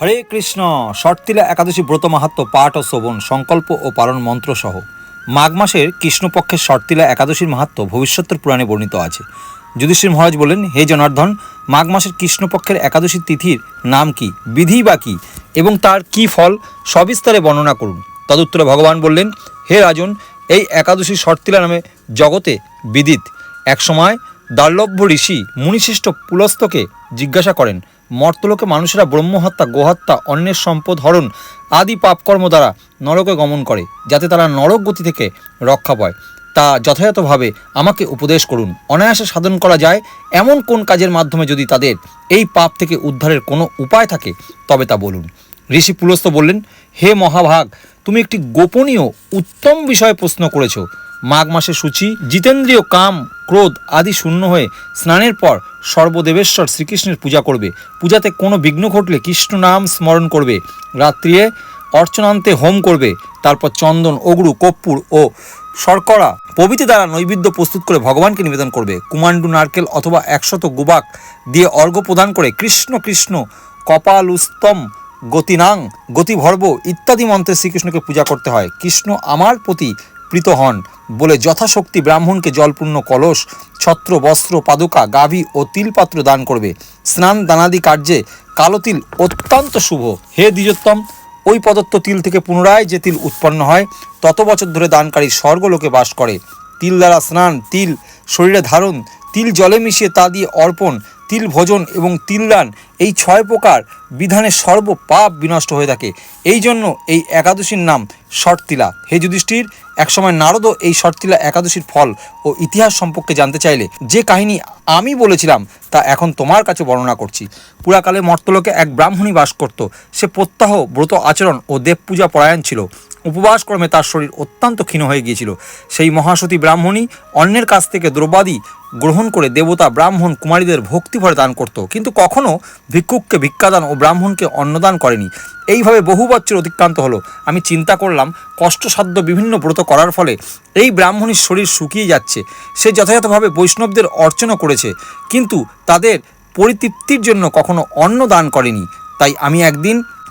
হরে কৃষ্ণ, শর্তিলা একাদশী ব্রত মাহাত্ম, পাঠ ও শ্রবণ, সংকল্প ও পালন মন্ত্র সহ। মাঘ মাসের কৃষ্ণপক্ষের শর্তিলা একাদশীর মাহাত্ম ভবিষ্যতের পুরাণে বর্ণিত আছে। যুধিষ্ঠির মহারাজ বলেন হে জনার্দন, মাঘ মাসের কৃষ্ণপক্ষের একাদশী তিথির নাম কি, বিধি বা কি, এবং তার কি ফল, সবিস্তারে বর্ণনা করুন। তদুত্তরে ভগবান বললেন, হে রাজন, এই একাদশী শর্তিলা নামে জগতে বিদিত। একসময় দার্লভ্য ঋষি মুনিশ্রেষ্ঠ পুলস্তকে জিজ্ঞাসা করেন মর্তলোকে মানুষেরা ব্রহ্মহত্যা, গোহত্যা, অন্যের সম্পদ হরণ আদি পাপকর্ম দ্বারা নরকে গমন করে, যাতে তারা নরক গতি থেকে রক্ষা পায়। তা যথাযথভাবে আমাকে উপদেশ করুন। অনায়াসে সাধন করা যায় এমন কোন কাজের মাধ্যমে যদি তাদের এই পাপ থেকে উদ্ধারের কোনো উপায় থাকে, তবে তা বলুন। ঋষি পুলস্ত বললেন, হে মহাভাগ, তুমি একটি গোপনীয়, উত্তম বিষয়ে প্রশ্ন করেছ। মাঘ মাসে সূচি, জিতেন্দ্রীয় কাম ক্রোধ আদি শূন্য হয়ে স্নানের পর সর্বদেবেশ্বর শ্রীকৃষ্ণের পূজা করবে। পূজাতে কোনো বিঘ্ন ঘটলে কৃষ্ণ নাম স্মরণ করবে। রাত্রিয়ে অর্চনান্তে হোম করবে। তারপর চন্দন, অগরু, কর্পূর ও শর্করা প্রভৃতি দ্বারা নৈবেদ্য প্রস্তুত করে ভগবানকে নিবেদন করবে। কুমান্ডু নারকেল অথবা একশত গুবাক দিয়ে অর্ঘ্য প্রদান করে কৃষ্ণ কৃষ্ণ কপালুস্তম গতিনাং গতিভর্ব ইত্যাদি মন্ত্রে শ্রীকৃষ্ণকে পূজা করতে হয়। কৃষ্ণ আমার প্রতি প্রীত হন বলে যথাশক্তি ব্রাহ্মণকে জলপূর্ণ কলস, ছত্র, বস্ত্র, পাদুকা, গাভী ও তিলপাত্র দান করবে। স্নান দানাদি কার্যে কালো তিল অত্যন্ত শুভ। হে দ্বিজোত্তম, ওই প্রদত্ত তিল থেকে পুনরায় যে তিল উৎপন্ন হয়, তত বছর ধরে দানকারী স্বর্গলোকে বাস করে। তিল দ্বারা স্নান, তিল, শরীরে ধারণ, তিল জলে মিশিয়ে তা দিয়ে অর্পণ তিল ভোজন এবং তিলদান এই ছয় প্রকার বিধানে সর্ব পাপ বিনষ্ট হয়ে থাকে। এই জন্য এই একাদশীর নাম শর্তিলা হে যুধিষ্ঠির, একসময় নারদও এই শর্তিলা একাদশীর ফল ও ইতিহাস সম্পর্কে জানতে চাইলে যে কাহিনী আমি বলেছিলাম তা এখন তোমার কাছে বর্ণনা করছি। পুরাকালে মর্তলোকে এক ব্রাহ্মণী বাস করত। সে প্রত্যাহ ব্রত আচরণ ও দেব পূজা পরায়ণ ছিল। উপবাস ক্রমে তার শরীর অত্যন্ত ক্ষীণ হয়ে গিয়েছিল। সেই মহাসতী ব্রাহ্মণী অন্যের কাছ থেকে দ্রব্যাদি গ্রহণ করে দেবতা ব্রাহ্মণ কুমারীদের ভক্তিভরে দান করত। কিন্তু কখনও ভিক্ষুককে ভিক্ষাদান ও ব্রাহ্মণকে অন্নদান করেনি। এইভাবে বহু বছর অতিক্রান্ত হলো। আমি চিন্তা করলাম, কষ্টসাধ্য বিভিন্ন ব্রত করার ফলে এই ব্রাহ্মণীর শরীর শুকিয়ে যাচ্ছে। সে যথাযথভাবে বৈষ্ণবদের অর্চনা করেছে, কিন্তু তাদের পরিতৃপ্তির জন্য কখনো অন্ন দান করেনি। তাই আমি একদিন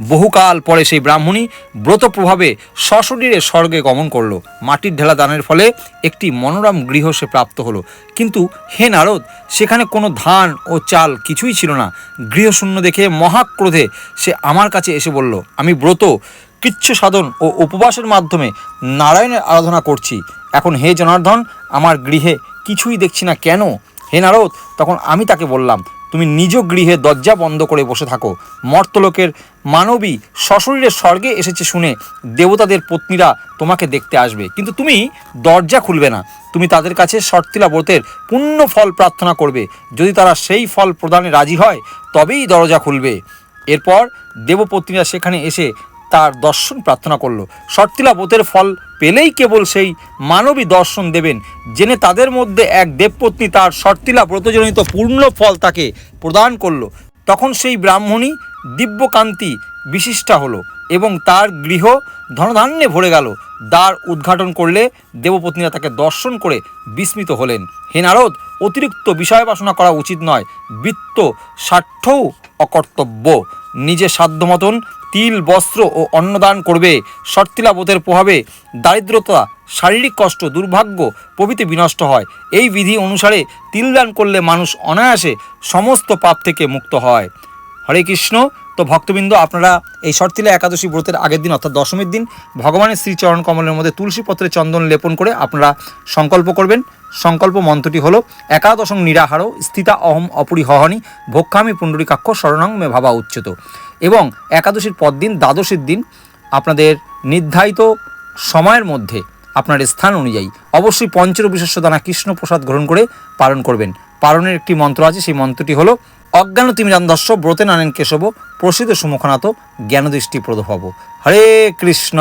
বহুকাল পরে সেই ব্রাহ্মণী ব্রত প্রভাবে সশরীরে স্বর্গে গমন করল। মাটির ঢেলা দানের ফলে একটি মনোরম গৃহ সে প্রাপ্ত হলো। কিন্তু হে নারদ, সেখানে কোনো ধান ও চাল কিছুই ছিল না। গৃহশূন্য দেখে মহাক্রোধে সে আমার কাছে এসে বলল, আমি ব্রত, কৃচ্ছ সাধন ও উপবাসের মাধ্যমে নারায়ণের আরাধনা করছি। এখন হে জনার্দন, আমার গৃহে কিছুই দেখছি না কেন? হে নারদ, তখন আমি তাকে বললাম তুমি নিজ গৃহে দরজা বন্ধ করে বসে থাকো। মর্তলোকের মানবী সশরীরে স্বর্গে এসেছে শুনে দেবতাদের পত্নীরা তোমাকে দেখতে আসবে। কিন্তু তুমি দরজা খুলবে না। তুমি তাদের কাছে শর্তিলা ব্রতের পূর্ণ ফল প্রার্থনা করবে। যদি তারা সেই ফল প্রদানে রাজি হয়, তবেই দরজা খুলবে। এরপর দেবপত্নীরা সেখানে এসে তার দর্শন প্রার্থনা করল। শর্তিলা ব্রতের ফল পেলেই কেবল সেই মানবী দর্শন দেবেন। জেনে তাদের মধ্যে এক দেবপত্নী তার শর্তিলা ব্রতজনিত পূর্ণ ফল তাকে প্রদান করল। তখন সেই ব্রাহ্মণী দিব্যকান্তি বিশিষ্টা হলো এবং তার গৃহ ধনধান্যে ভরে গেল। দ্বার উদ্ঘাটন করলে দেবপত্নীরা তাকে দর্শন করে বিস্মিত হলেন। হে নারদ, অতিরিক্ত বিষয় বাসনা করা উচিত নয়। বৃত্ত স্বার্থও অকর্তব্য। নিজে সাধ্য মতন তিল, বস্ত্র ও অন্নদান করবে। শর্তিলাবোধের প্রভাবে দারিদ্রতা, শারীরিক কষ্ট, দুর্ভাগ্য প্রভৃতি বিনষ্ট হয়। এই বিধি অনুসারে তিলদান করলে মানুষ অনায়াসে সমস্ত পাপ থেকে মুক্ত হয়। হরে কৃষ্ণ। তো ভক্তবৃন্দ, আপনারা এই শর্তিলা একাদশী ব্রতের আগের দিন অর্থাৎ দশমীর দিন ভগবানের শ্রীচরণ কমলের মধ্যে তুলসী পত্রে চন্দন লেপন করে আপনারা সংকল্প করবেন। সংকল্প মন্ত্রটি হলো, একাদশং নিরাহার স্থিতা অহম অপরিহহনি ভক্ষামি পুণ্ডরিকাক্ষ শরণং মে ভাবা উচ্চত। এবং একাদশীর পর দিন, দ্বাদশীর দিন আপনাদের নির্ধারিত সময়ের মধ্যে আপনার স্থান অনুযায়ী অবশ্যই পঞ্চর বিশেষ্য দানা কৃষ্ণ প্রসাদ গ্রহণ করে পালন করবেন। পালনের একটি মন্ত্র আছে, সেই মন্ত্রটি হলো অজ্ঞান তিমিরান্দস্য ব্রতে নানেন কেশব প্রসিদ্ধ সুমুখনাথ জ্ঞানদৃষ্টি প্রদভব হরে কৃষ্ণ।